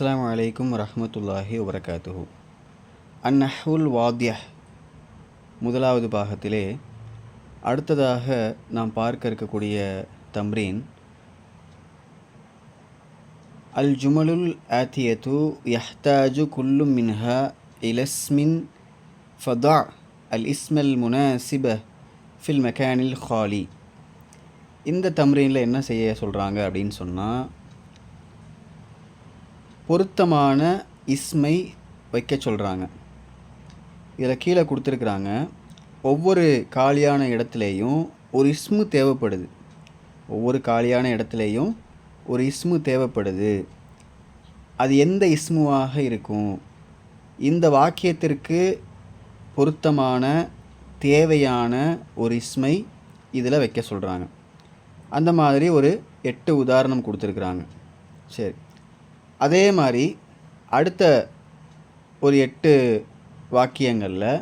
அஸ்லாம் அலைக்கும் வரஹ்மத்துல்லாஹி வபரகாத்துஹு. அந்நஹுல் வாத்ய முதலாவது பாகத்திலே அடுத்ததாக நாம் பார்க்க இருக்கக்கூடிய தம்ரீன் அல் ஜுமலுல் ஆத்தியத்து யஹ்தாஜு குல்லு மின்ஹா இலஸ்மின் ஃபதா அல் இஸ்மல் முனாசிப ஃபில் மெக்கானில் ஹாலி இந்த தம்ரீனில் என்ன செய்ய சொல்கிறாங்க அப்படின்னு சொன்னால் பொருத்தமான இஸ்மை வைக்க சொல்கிறாங்க இதில் கீழே கொடுத்துருக்குறாங்க ஒவ்வொரு காலியான இடத்துலையும் ஒரு இஸ்மு தேவைப்படுது. ஒவ்வொரு காலியான இடத்துலையும் ஒரு இஸ்மு தேவைப்படுது. அது எந்த இஸ்முவாக இருக்கும்? இந்த வாக்கியத்திற்கு பொருத்தமான தேவையான ஒரு இஸ்மை இதில் வைக்க சொல்கிறாங்க அந்த மாதிரி ஒரு எட்டு உதாரணம் கொடுத்துருக்குறாங்க. சரி. அதே மாதிரி அடுத்த ஒரு எட்டு வாக்கியங்களில்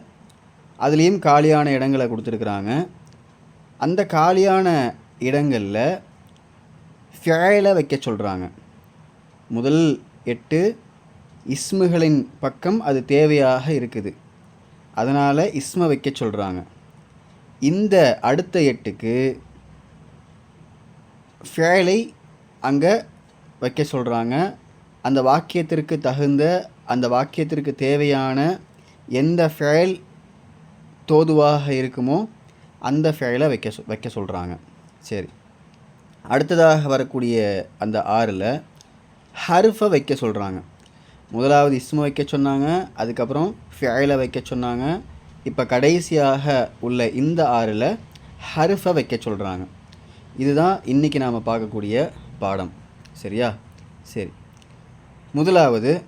அதுலேயும் காலியான இடங்களை கொடுத்துருக்குறாங்க. அந்த காலியான இடங்களில் ஃபியலை வைக்க சொல்கிறாங்க முதல் எட்டு இஸ்முகளின் பக்கம் அது தேவையாக இருக்குது. அதனால் இஸ்ம வைக்க சொல்கிறாங்க இந்த அடுத்த எட்டுக்கு ஃபேலை அங்கே வைக்க சொல்கிறாங்க அந்த வாக்கியத்திற்கு தகுந்த அந்த வாக்கியத்திற்கு தேவையான எந்த ஃபேல் தோதுவாக இருக்குமோ அந்த ஃபேலை வைக்க சொ வைக்க சொல்கிறாங்க சரி. அடுத்ததாக வரக்கூடிய அந்த ஆறில் ஹர்ஃபை வைக்க சொல்கிறாங்க முதலாவது இஸ்மு வைக்க சொன்னாங்க அதுக்கப்புறம் ஃபேலை வைக்க சொன்னாங்க. இப்போ கடைசியாக உள்ள இந்த ஆறில் ஹர்ஃபை வைக்க சொல்கிறாங்க இதுதான் இன்றைக்கி நாம் பார்க்கக்கூடிய பாடம். சரியா? சரி. முதலாவது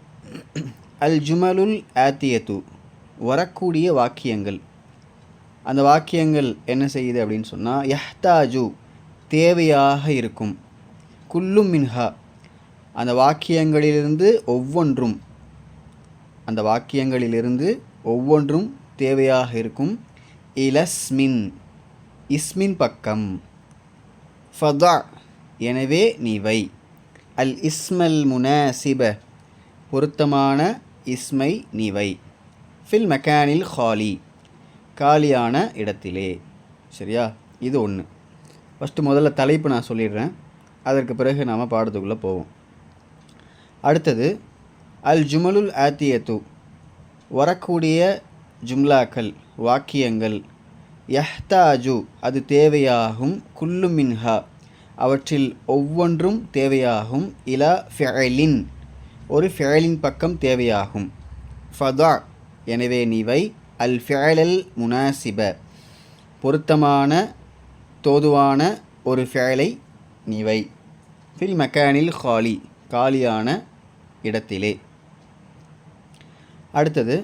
அல் ஜுமலுல் ஆத்தியத்து வரக்கூடிய வாக்கியங்கள். அந்த வாக்கியங்கள் என்ன செய்யுது அப்படின்னு சொன்னால் யஹ்தாஜு தேவையாக இருக்கும். குல்லும் மின்ஹா அந்த வாக்கியங்களிலிருந்து ஒவ்வொன்றும் அந்த வாக்கியங்களிலிருந்து ஒவ்வொன்றும் தேவையாக இருக்கும். இலஸ்மின் இஸ்மின் பக்கம். ஃபதா எனவே நீ வை. அல் இஸ்மல் முனாசிப பொருத்தமான இஸ்மை நீ வை ஃபில் மெக்கானில் ஹாலி காலியான இடத்திலே. சரியா? இது ஒன்று ஃபஸ்ட்டு முதல்ல தலைப்பு நான் சொல்லிடுறேன். அதற்கு பிறகு நாம் பாடத்துக்குள்ளே போவோம். அடுத்தது அல் ஜுமலுல் ஆத்தியத்து வரக்கூடிய ஜும்லாக்கள் வாக்கியங்கள் யஹ்தாஜு அது தேவையாகும் குல்லு மின்ஹா. அவற்றில் ஒவ்வொன்றும் தேவையாகும் இலா ஃபெயலின் ஒரு ஃபெயலின் பக்கம் தேவையாகும். ஃபதா எனவே நீவை அல் ஃபெயலல் முனாசிப. பொருத்தமான தோதுவான ஒரு ஃபெயலை நீவை ஃபில் மெக்கானில் ஹாலி காலியான இடத்திலே. அடுத்தது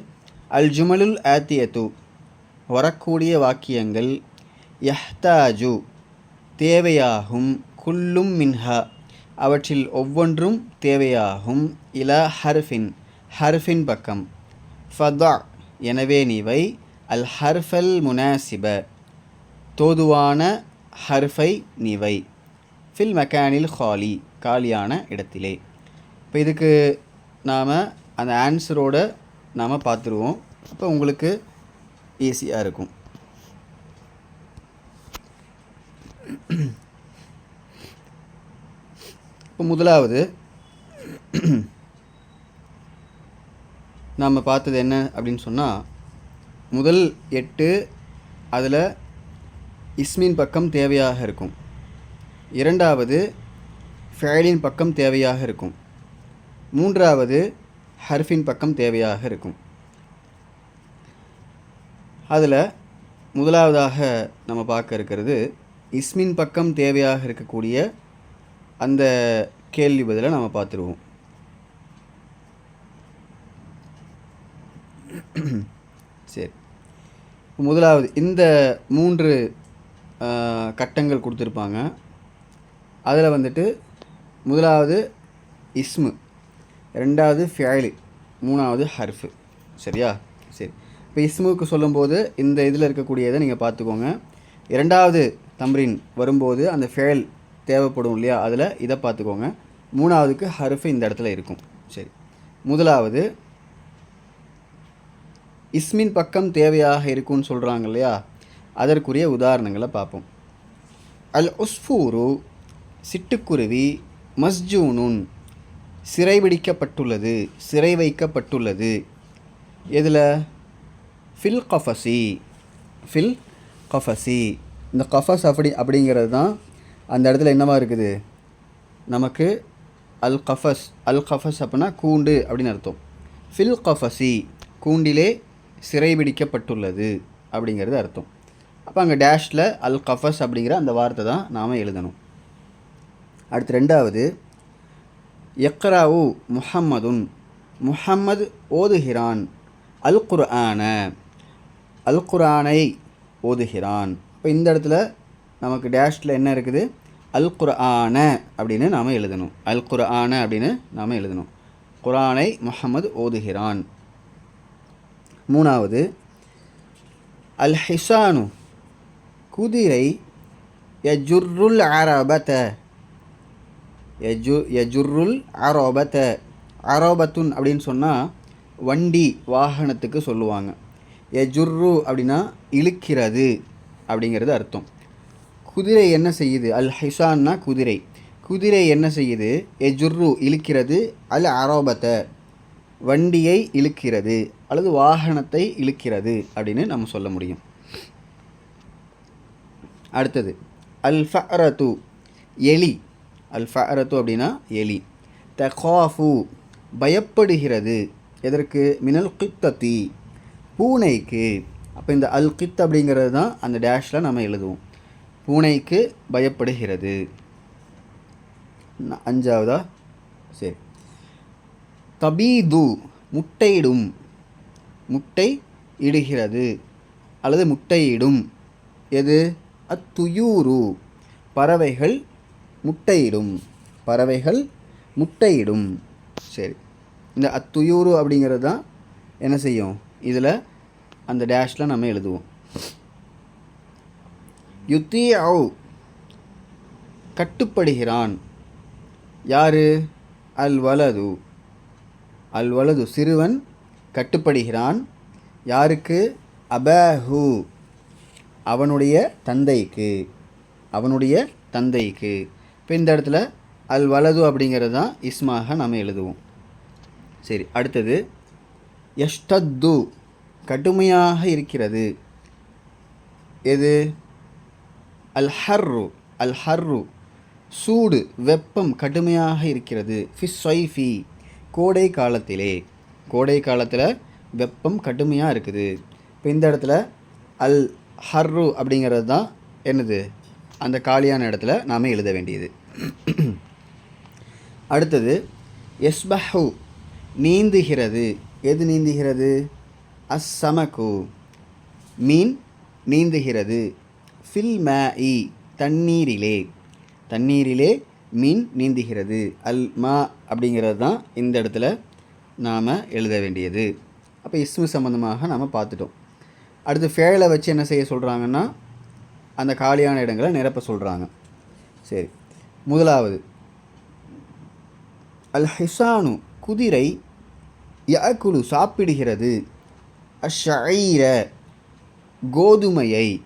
அல் ஜுமலுல் ஆத்தியத்து. வரக்கூடிய வாக்கியங்கள் யஹ்தாஜு தேவையாகும் குல்லும் மின்ஹா. அவற்றில் ஒவ்வொன்றும் தேவையாகும். இல ஹர்ஃபின் ஹர்ஃபின் பக்கம். ஃபதா எனவே நீவை அல் ஹர்ஃபல் முனாசிப தோதுவான ஹர்ஃபை நீவை. ஃபில் மெக்கானில் ஹாலி காலியான இடத்திலே. இப்போ இதுக்கு நாம் அந்த ஆன்சரோடு நாம் பார்த்துருவோம் அப்போ உங்களுக்கு ஈஸியாக இருக்கும். இப்போ முதலாவது நாம் பார்த்தது என்ன அப்படின்னு சொன்னால் முதல் எட்டு அதில் இஸ்மின் பக்கம் தேவையாக இருக்கும். இரண்டாவது ஃபேலின் பக்கம் தேவையாக இருக்கும். மூன்றாவது ஹர்ஃபின் பக்கம் தேவையாக இருக்கும். அதில் முதலாவதாக நம்ம பார்க்க இருக்கிறது இஸ்மின் பக்கம் தேவையாக இருக்கக்கூடிய அந்த கேள்வி பதிலை நம்ம பார்த்துருவோம். சரி. முதலாவது இந்த மூன்று கட்டங்கள் கொடுத்துருப்பாங்க. அதில் வந்துட்டு முதலாவது இஸ்மு ரெண்டாவது ஃபேலு மூணாவது ஹர்ஃபு. சரியா? சரி. இப்போ இஸ்முக்கு சொல்லும்போது இந்த இதில் இருக்கக்கூடியதை நீங்கள் பார்த்துக்கோங்க. இரண்டாவது தம்ரின் வரும்போது அந்த ஃபேல் தேவைப்படும் இல்லையா? அதில் இதை பார்த்துக்கோங்க. மூணாவதுக்கு ஹருஃபு இந்த இடத்துல இருக்கும். சரி. முதலாவது இஸ்மின் பக்கம் தேவையாக இருக்கும்னு சொல்கிறாங்க இல்லையா? அதற்குரிய உதாரணங்களை பார்ப்போம். அல் உஸ்ஃபூரு சிட்டுக்குருவி மஸ்ஜூனுன் சிறைபிடிக்கப்பட்டுள்ளது சிறை வைக்கப்பட்டுள்ளது எதில்? ஃபில் கஃபசி ஃபில் கஃபசி இந்த கஃபஸ் அப்படி அப்படிங்கிறது தான் அந்த இடத்துல என்னவா இருக்குது? நமக்கு அல் கஃபஸ் அல் கஃபஸ் அப்படின்னா கூண்டு அப்படின்னு அர்த்தம். ஃபில் கஃபசி கூண்டிலே சிறைபிடிக்கப்பட்டுள்ளது அப்படிங்கிறது அர்த்தம். அப்போ அங்கே டேஷில் அல் கஃபஸ் அப்படிங்கிற அந்த வார்த்தை தான் நாம் எழுதணும். அடுத்து ரெண்டாவது எக்ராவு முஹம்மதுன் முஹம்மது ஓதுகிறான். அல் குர்ஆன அல் குர்ஆனை ஓதுகிறான். இப்போ இந்த இடத்துல நமக்கு டேஷில் என்ன இருக்குது? அல் குர்ஆன அப்படின்னு நாம் எழுதணும். அல் குர்ஆன அப்படின்னு நாம் எழுதணும். குரானை முகமது ஓதுகிறான். மூணாவது அல் ஹிசானு குதிரை யஜுருல் அரபத. யஜு யஜுர்ருல் அரபத. அரோபத்துன் அப்படின்னு சொன்னால் வண்டி வாகனத்துக்கு சொல்லுவாங்க. யஜுர்ரு அப்படின்னா இழுக்கிறது அப்படிங்கிறது அர்த்தம். குதிரை என்ன செய்யுது? அல் ஹிசான்னா குதிரை. குதிரை என்ன செய்யுது? எஜுர்ரு இழுக்கிறது. அல் அரோபத்தை வண்டியை இழுக்கிறது. அல்லது வாகனத்தை இழுக்கிறது அப்படின்னு நம்ம சொல்ல முடியும். அடுத்தது அல் ஃபரத்து எலி. அல் ஃபரத்து அப்படின்னா எலி. தகாஃபு. பயப்படுகிறது. எதற்கு? மினல் கித்தத்தி. பூனைக்கு. அப்போ இந்த அல் கித் அப்படிங்கிறது தான் அந்த டேஷில் நம்ம எழுதுவோம். பூனைக்கு பயப்படுகிறது. அஞ்சாவதா? சரி. தபீது முட்டையிடும். முட்டை இடுகிறது. அல்லது முட்டையிடும். எது? அத்துயூரு. பறவைகள் முட்டையிடும். பறவைகள் முட்டையிடும். சரி. இந்த அத்துயூரு அப்படிங்கிறது தான் என்ன செய்யும்? இதில் அந்த டேஷில் நம்ம எழுதுவோம். யுத்தி கட்டுப்படுகிறான். யாரு? அல் வலது அல் வலது சிறுவன் கட்டுப்படுகிறான். யாருக்கு? அபஹு. அவனுடைய தந்தைக்கு. அவனுடைய தந்தைக்கு. இப்போ இந்த இடத்துல அல் வலது அப்படிங்கிறது தான் இஸ்மாக நம்ம எழுதுவோம். சரி அடுத்தது. எஷ்டத்து கடுமையாக இருக்கிறது. எது? அல் ஹர்ரு அல் ஹர்ரு சூடு வெப்பம் கடுமையாக இருக்கிறது. ஃபிஸ் சொய்ஃபி கோடை காலத்திலே. கோடை காலத்தில் வெப்பம் கடுமையாக இருக்குது. இப்போ இந்த இடத்துல அல் ஹர்ரு அப்படிங்கிறது தான் என்னது? அந்த காலியான இடத்துல நாம் எழுத வேண்டியது. அடுத்தது எஸ்பஹு நீந்துகிறது. எது நீந்துகிறது? அஸ்ஸமகு மீன் நீந்துகிறது. ஃபில் இ தண்ணீரிலே. தண்ணீரிலே மீன் நீந்துகிறது. அல் மா அப்படிங்கிறது தான் இந்த இடத்துல நாம் எழுத வேண்டியது. அப்போ இஸ்மு சம்மந்தமாக நாம் பார்த்துட்டோம். அடுத்து ஃபேலை வச்சு என்ன செய்ய சொல்கிறாங்கன்னா அந்த காலியான இடங்களை நிரப்ப சொல்கிறாங்க சரி. முதலாவது அல் ஹிசானு குதிரை யாக்குலு சாப்பிடுகிறது. அஷீர கோதுமையை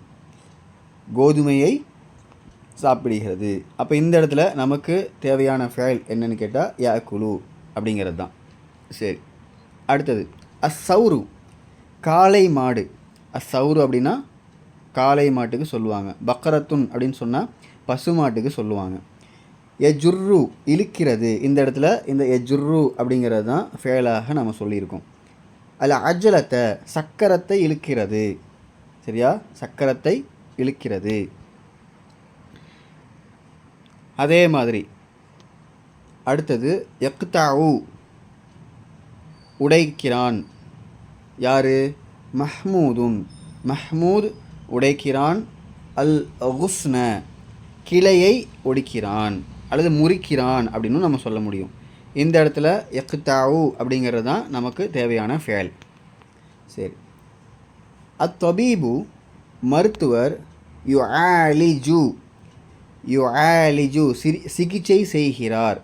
கோதுமையை சாப்பிடுகிறது. அப்போ இந்த இடத்துல நமக்கு தேவையான ஃபேல் என்னன்னு கேட்டால் யாக்குலு அப்படிங்கிறது தான் சரி. அடுத்தது அசௌரு காளை மாடு அசௌரு அப்படின்னா காளை மாட்டுக்கு சொல்லுவாங்க. பக்கரத்துன் அப்படின்னு சொன்னால் பசு மாட்டுக்கு சொல்லுவாங்க. எஜுர்ரு இழுக்கிறது இந்த இடத்துல இந்த எஜுர்ரு அப்படிங்கிறது தான் ஃபேலாக நம்ம சொல்லியிருக்கோம். அதில் அஜலத்தை சக்கரத்தை இழுக்கிறது சரியா? சக்கரத்தை இழுக்கிறது. அதே மாதிரி அடுத்தது எக்தாவு உடைக்கிறான். யாரு? மஹ்மூதுன் மஹ்மூத் உடைக்கிறான். அல் ஹுஸ்ன கிளையை ஒடிக்கிறான். அல்லது முறிக்கிறான் அப்படின்னு நம்ம சொல்ல முடியும். இந்த இடத்துல எக்தாவு அப்படிங்கிறது தான் நமக்கு தேவையான ஃபேல். சரி. அத்தபீபு மருத்துவர் யுஆலிஜு. யுஆலிஜு சிரி சிகிச்சை செய்கிறார்.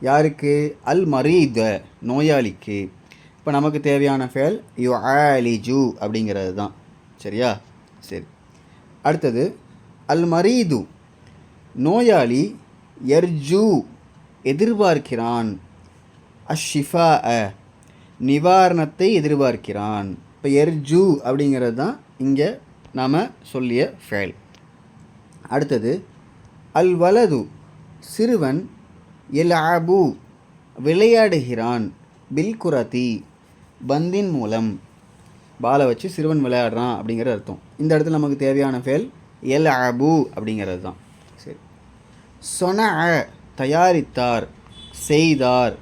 யாருக்கு? அல் மரீத நோயாளிக்கு. இப்போ நமக்கு தேவையான ஃபேல் யுஆலிஜு அப்படிங்கிறது தான். சரியா? சரி. அடுத்தது அல் மரீது. நோயாளி எர்ஜு எதிர்பார்க்கிறான். அஷிஃபா அ நிவாரணத்தை எதிர்பார்க்கிறான். இப்போ எர்ஜு அப்படிங்கிறது தான் இங்கே நாம் சொல்லிய ஃபேல் அடுத்தது அல் வலது சிறுவன் எல் அபு விளையாடுகிறான் பில்குரதி பந்தின் மூலம். பாலை வச்சு சிறுவன் விளையாடுறான் அப்படிங்கிற அர்த்தம். இந்த இடத்துல நமக்கு தேவையான ஃபேல் எல் அபு அப்படிங்கிறது தான். சரி. சொன தயாரித்தார் செய்தார்.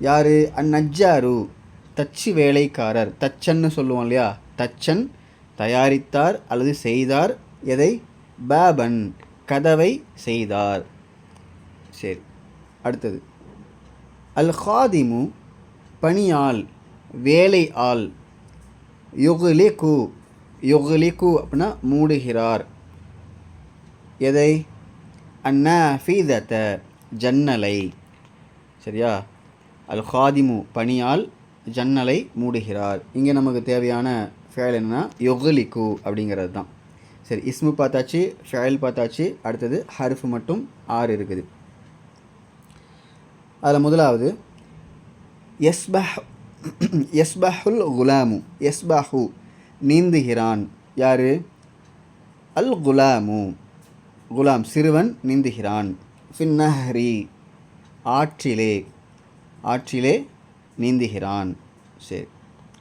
யார்? அந்நஜ்ஜாரு தச்சு வேலைக்காரர். தச்சன்னு சொல்லுவோம் இல்லையா? தச்சன் தயாரித்தார் அல்லது செய்தார். எதை? பாபன். கதவை செய்தார். சரி அடுத்தது. அல் ஹாதிமு பணியாள் வேலை ஆள் யுகுலிகு யுகுலிகு அப்படின்னா மூடுகிறார். எதை? அந்நஃபீதத்த ஜன்னலை. சரியா? அல் ஹாதிமு பணியால் ஜன்னலை மூடுகிறார். இங்கே நமக்கு தேவையான ஃபேல் என்னன்னா யொகுலிக்கு அப்படிங்கிறது தான் சரி இஸ்மு பார்த்தாச்சு ஃபேல் பார்த்தாச்சு அடுத்தது ஹர்ஃப் மட்டும் ஆறு இருக்குது. அதில் முதலாவது எஸ்பஹ் எஸ்பஹுல் குலாமு எஸ்பஹு நீந்துகிறான். யார்? அல் குலாமு. குலாம் சிறுவன் நீந்துகிறான். ஃபின்னஹரி ஆற்றிலே ஆற்றிலே நீந்துகிறான். சரி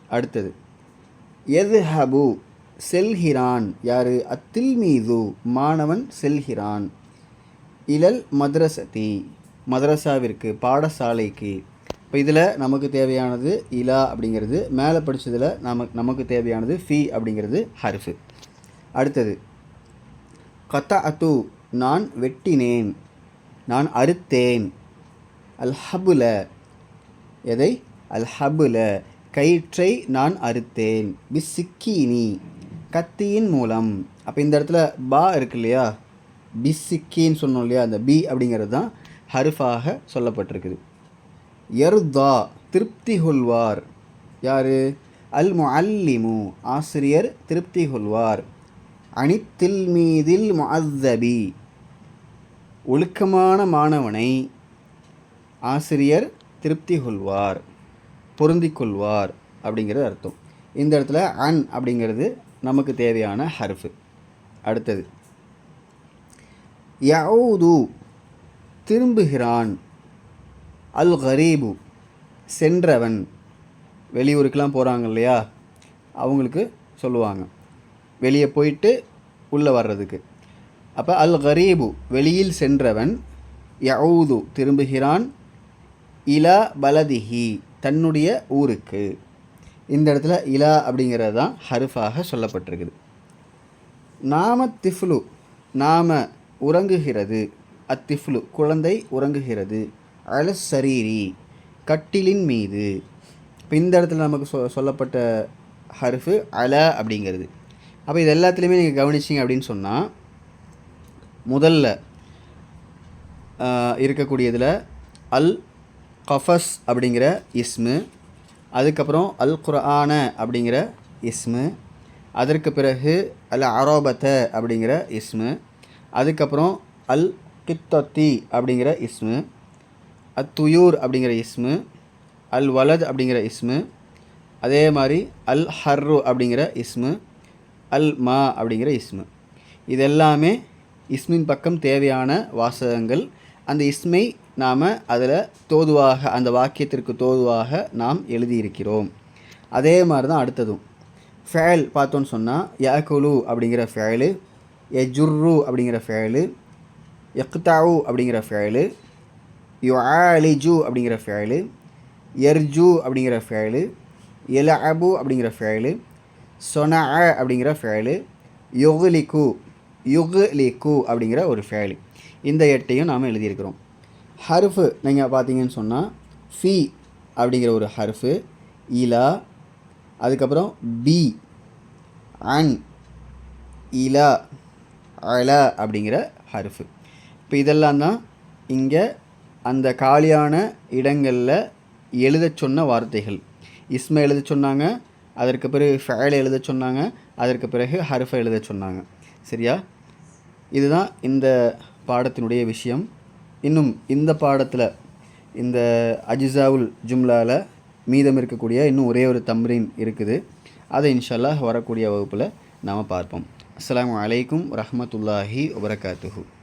அடுத்தது. எது ஹபு செல்கிறான். யாரு? அத்தில் மீது மாணவன் செல்கிறான். இலல் மதரசதி. மதரசாவிற்கு பாடசாலைக்கு. இப்போ இதில் நமக்கு தேவையானது இலா அப்படிங்கிறது. மேலே படித்ததில் நமக்கு நமக்கு தேவையானது ஃபி அப்படிங்கிறது ஹர்ஃபு. அடுத்தது. கத்த அத்து நான் வெட்டினேன். நான் அறுத்தேன். அல் ஹபுல எதை? அல் ஹபுல கயிற்றை நான் அறுத்தேன். பிசிக்கீனி கத்தியின் மூலம். அப்போ இந்த இடத்துல பா இருக்கு இல்லையா? பிசிக்கின்னு சொன்னோம் இல்லையா? அந்த பி அப்படிங்கிறது தான் ஹருஃபாக சொல்லப்பட்டிருக்குது. எர்தா திருப்தி கொள்வார். யார்? அல் முஅல்லிமு. ஆசிரியர் திருப்தி கொள்வார். அனித்தில் மீதில் முஅத்தபி. ஒழுக்கமான மாணவனை ஆசிரியர் திருப்தி கொள்வார். பொருந்திக்கொள்வார் அப்படிங்கிறது அர்த்தம். இந்த இடத்துல அன் அப்படிங்கிறது நமக்கு தேவையான ஹர்ஃபு. அடுத்தது யவுது திரும்புகிறான். அல் கரீபு சென்றவன். வெளியூருக்கெலாம் போகிறாங்க இல்லையா? அவங்களுக்கு சொல்லுவாங்க. வெளியே போயிட்டு உள்ளே வர்றதுக்கு. அப்போ அல் கரீபு வெளியில் சென்றவன் யவுது திரும்புகிறான். இலா பலதிஹி. தன்னுடைய ஊருக்கு. இந்த இடத்துல இலா அப்படிங்கிறது தான் ஹருஃபாக சொல்லப்பட்டிருக்குது. நாம திஃப்லு நாம உறங்குகிறது. அத்திஃப்லு குழந்தை உறங்குகிறது. அல சரீரி கட்டிலின் மீது. இப்போ இந்த இடத்துல நமக்கு சொ சொல்லப்பட்ட ஹருஃபு அல அப்படிங்கிறது. அப்போ இது எல்லாத்துலேயுமே நீங்கள் கவனிச்சிங்க அப்படின்னு சொன்னால் முதல்ல இருக்கக்கூடியதில் அல் கஃபஸ் அப்படிங்கிற இஸ்மு அதுக்கப்புறம் அல் குர்ஆன அப்படிங்கிற இஸ்மு அதற்கு பிறகு அல் அரோபத்த அப்படிங்கிற இஸ்மு அதுக்கப்புறம் அல் கித்தத்தி அப்படிங்கிற இஸ்மு அத் துயூர் அப்படிங்கிற இஸ்மு அல் வலத் அப்படிங்கிற இஸ்மு அதே மாதிரி அல் ஹர்ரு அப்படிங்கிற இஸ்மு அல் மா அப்படிங்கிற இஸ்மு. இதெல்லாமே இஸ்மின் பக்கம் தேவையான வாசகங்கள். அந்த இஸ்மை நாம் அதில் தோதுவாக அந்த வாக்கியத்திற்கு தோதுவாக நாம் எழுதியிருக்கிறோம். அதே மாதிரி தான் அடுத்ததும். ஃபேல் பார்த்தோன்னு சொன்னால் யகுலு அப்படிங்கிற ஃபேலு எஜுர்ரு அப்படிங்கிற ஃபேலு எக்தாவு அப்படிங்கிற ஃபேலு யுஆலிஜு அப்படிங்கிற ஃபேலு எர்ஜு அப்படிங்கிற ஃபேலு எலஅபு அப்படிங்கிற ஃபேலு சொன அப்படிங்கிற ஃபேலு யுகுலிக்கு யுகுலிக்கு அப்படிங்கிற ஒரு ஃபேலு. இந்த எட்டையும் நாம் எழுதியிருக்கிறோம். ஹருஃபு நீங்கள் பார்த்தீங்கன்னு சொன்னால் ஃபி அப்படிங்கிற ஒரு ஹர்ஃபு இலா அதுக்கப்புறம் பி அன் இலா அல அப்படிங்கிற ஹருஃபு. இப்போ இதெல்லாம் தான் இங்கே அந்த காலியான இடங்களில் எழுதச் சொன்ன வார்த்தைகள். இஸ்மை எழுத சொன்னாங்க அதற்கு பிறகு ஃபேல் எழுத சொன்னாங்க அதற்கு பிறகு ஹர்ஃபை எழுத சொன்னாங்க. சரியா? இதுதான் இந்த பாடத்தினுடைய விஷயம். இன்னும் இந்த பாடத்தில் இந்த அஜிசாவுல் ஜும்லாவில் மீதம் இருக்கக்கூடிய இன்னும் ஒரே ஒரு தம்ரீன் இருக்குது. அதை இன்ஷால்லாஹ் வரக்கூடிய வகுப்பில் நாம் பார்ப்போம். அஸ்லாம் அலைக்கும் ரஹமத்துல்லாஹி வபரகாத்துஹு.